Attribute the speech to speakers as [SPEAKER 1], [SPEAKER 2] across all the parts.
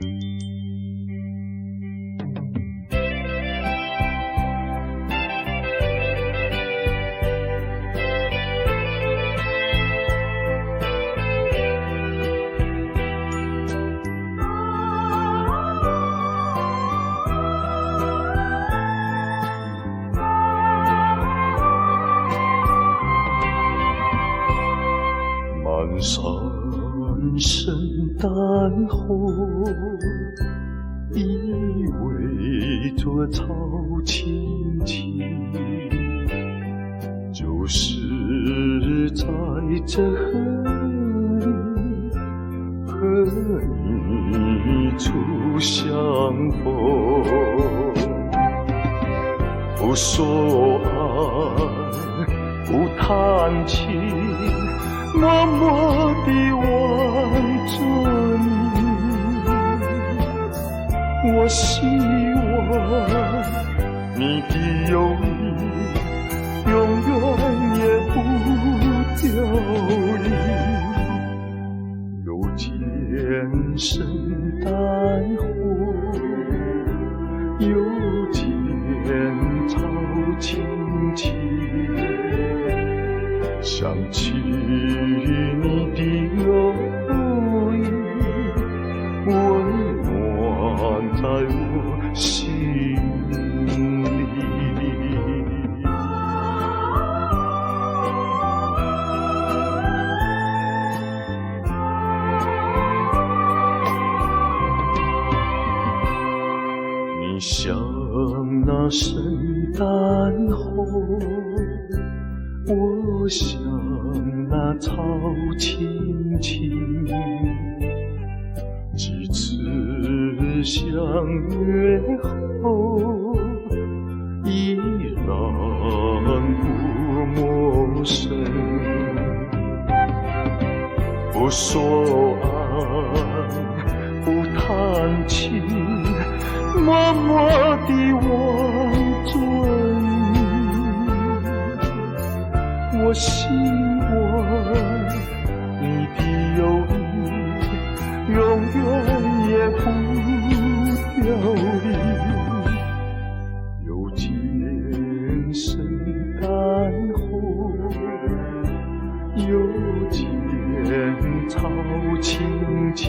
[SPEAKER 1] 满山圣诞后，依偎着草青青，就是在这和你和你初相逢。不说爱，不谈情，默默地望我希望你的友圣诞红，我像那草青青，几次相约后，依然不陌生。不说爱，不谈情，默默地望着你。我希望你的友谊永远也不凋零。又见圣诞红，又见草青青，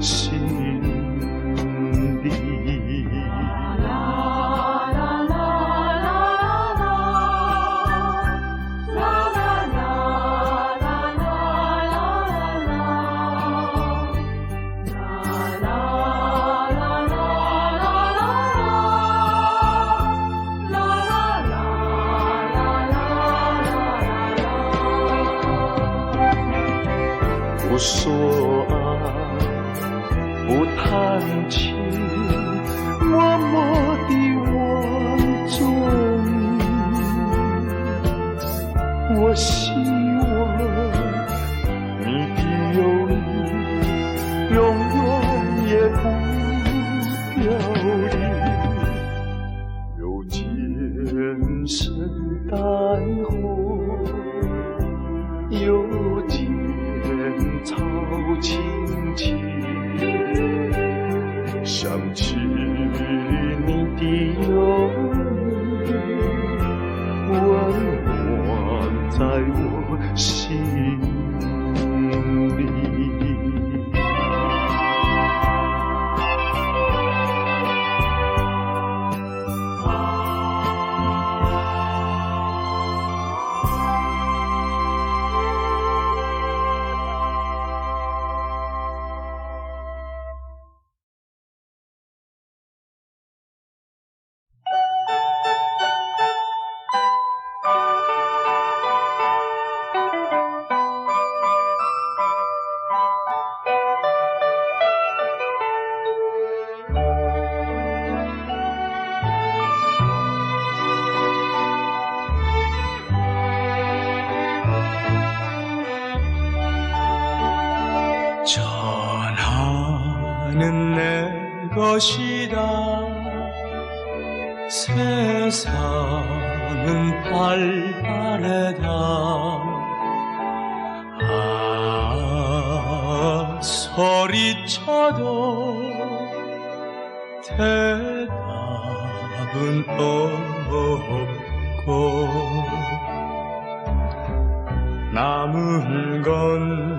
[SPEAKER 1] 心里。啦啦啦啦啦啦啦，啦啦啦啦啦啦啦啦，啦啦啦啦啦啦啦，啦啦啦啦啦啦啦。我说。年轻。
[SPEAKER 2] 전하는 내 것이다.
[SPEAKER 1] 세상은 발바래다. 아 소리쳐도 대답은 없고 남은 건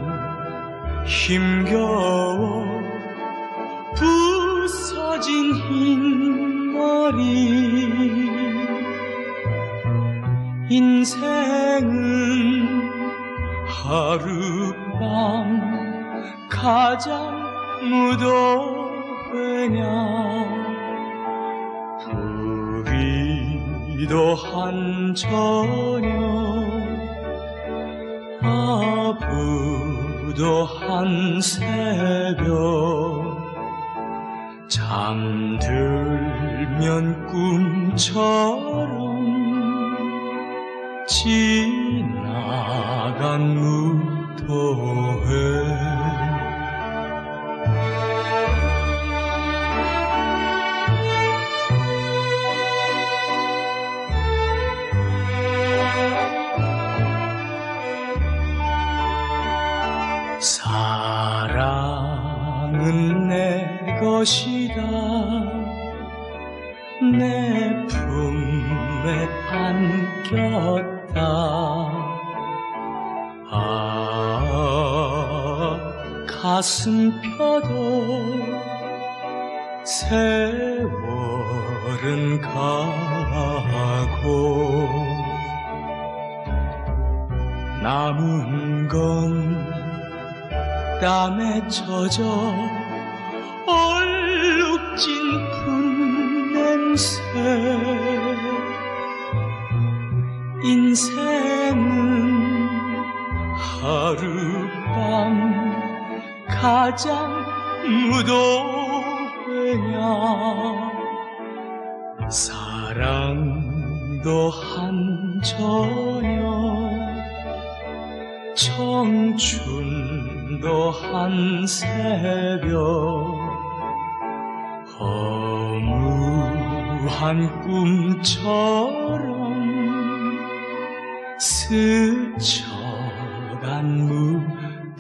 [SPEAKER 1] 힘겨워 부서진 흰머리. 인생은 하룻밤 가장 무도회냐. 부비도 한 저녁 아부 도한 새벽 잠들면 꿈처럼 지나간 무도회 것이다 내 품에 안겼다. 아 가슴 펴도 세월은 가고 남은 건 땀에 젖어 얼룩진 풋 냄새. 인생은 하룻밤 가장 무도회냐. 사랑도 한 저녁 청춘도 한 새벽 허무한 꿈처럼 스쳐간 무더회